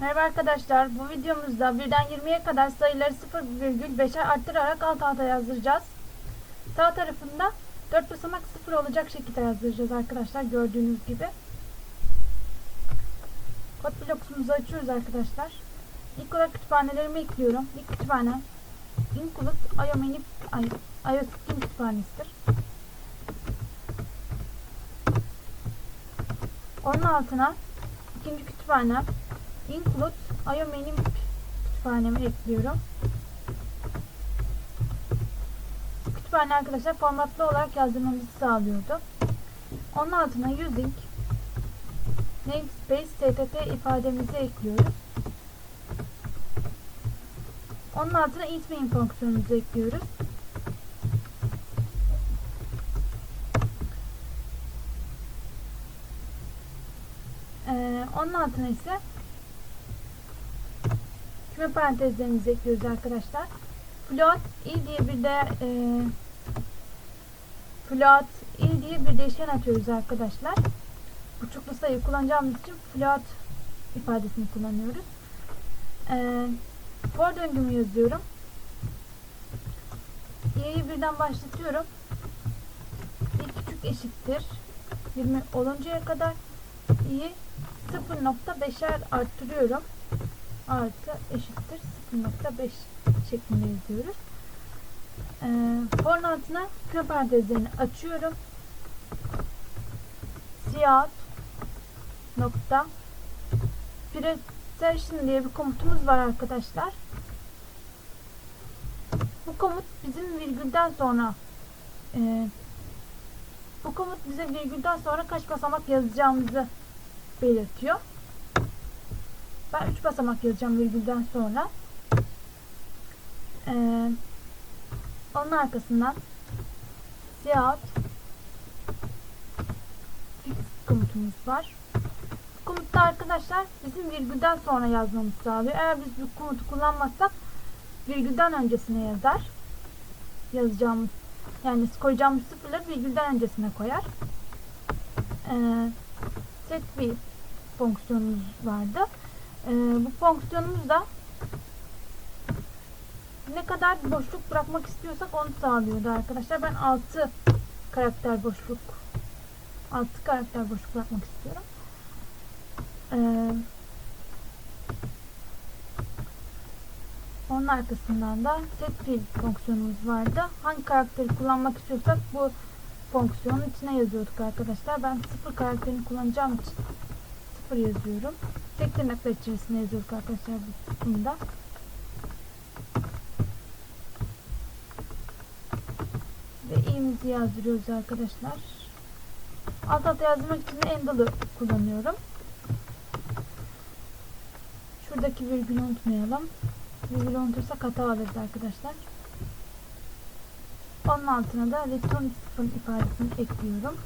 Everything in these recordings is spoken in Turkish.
Merhaba arkadaşlar. Bu videomuzda birden 20'ye kadar sayıları 0,5'er arttırarak alt alta yazdıracağız. Sağ tarafında 4 basamak 0 olacak şekilde yazdıracağız arkadaşlar. Gördüğünüz gibi. Kod blokumuzu açıyoruz arkadaşlar. İlk olarak kütüphanelerimi ekliyorum. İlk kütüphanem Include IOMANIP iOS Team kütüphanesidir. Onun altına ikinci kütüphanem include IOMANIP kütüphanemi ekliyorum. Kütüphane arkadaşlar formatlı olarak yazdırmamızı sağlıyordu. Onun altına using namespace stt ifademizi ekliyoruz. Onun altına eatmain fonksiyonumuzu ekliyoruz. Ee, onun altına ise küme parantezlerimizi ekliyoruz arkadaşlar. Float i diye bir de e, float i diye bir değişken atıyoruz arkadaşlar. Buçuklu sayı kullanacağımız için float ifadesini kullanıyoruz. E, for döngümü yazıyorum. i'yi birden başlatıyorum. i küçük eşittir 20 oluncaya kadar i'yi 0.5'er arttırıyorum. Artı eşittir 0.5 şeklinde yazıyoruz. Ee, for'un altına küme parantezlerini açıyorum. Cout nokta presertion diye bir komutumuz var arkadaşlar. Bu komut bizim virgülden sonra e, bu komut bize virgülden sonra kaç basamak yazacağımızı belirtiyor. Ben 3 basamak yazacağım virgülden sonra. Ee, onun arkasından cout fix komutumuz var. Bu komutta arkadaşlar bizim virgülden sonra yazmamız sağlıyor. Eğer biz bu komutu kullanmazsak virgülden öncesine yazar. Yazacağımız yani koyacağımız sıfırları virgülden öncesine koyar. Ee, set bir fonksiyonumuz vardı. Ee, bu fonksiyonumuz da ne kadar boşluk bırakmak istiyorsak onu sağlıyordu arkadaşlar. Ben 6 karakter boşluk 6 karakter boşluk bırakmak istiyorum. Ee, onun arkasından da set field fonksiyonumuz vardı. Hangi karakteri kullanmak istiyorsak bu fonksiyonun içine yazıyorduk arkadaşlar. Ben sıfır karakterini kullanacağım için sıfır yazıyorum. Tek tırnaklar içerisinde yazıyorduk arkadaşlar bunu da. Ve i'mizi yazdırıyoruz arkadaşlar. Alt alta yazmak için handle'ı kullanıyorum. Şuradaki virgülü unutmayalım. Virgülü unutursak hata alırız arkadaşlar. Onun altına da return sıfır ifadesini ekliyorum.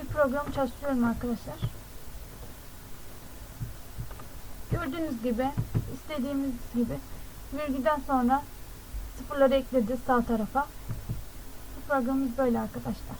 Bir programı çalıştırıyorum arkadaşlar. Gördüğünüz gibi istediğimiz gibi virgülden sonra sıfırları ekledi sağ tarafa. Bu programımız böyle arkadaşlar.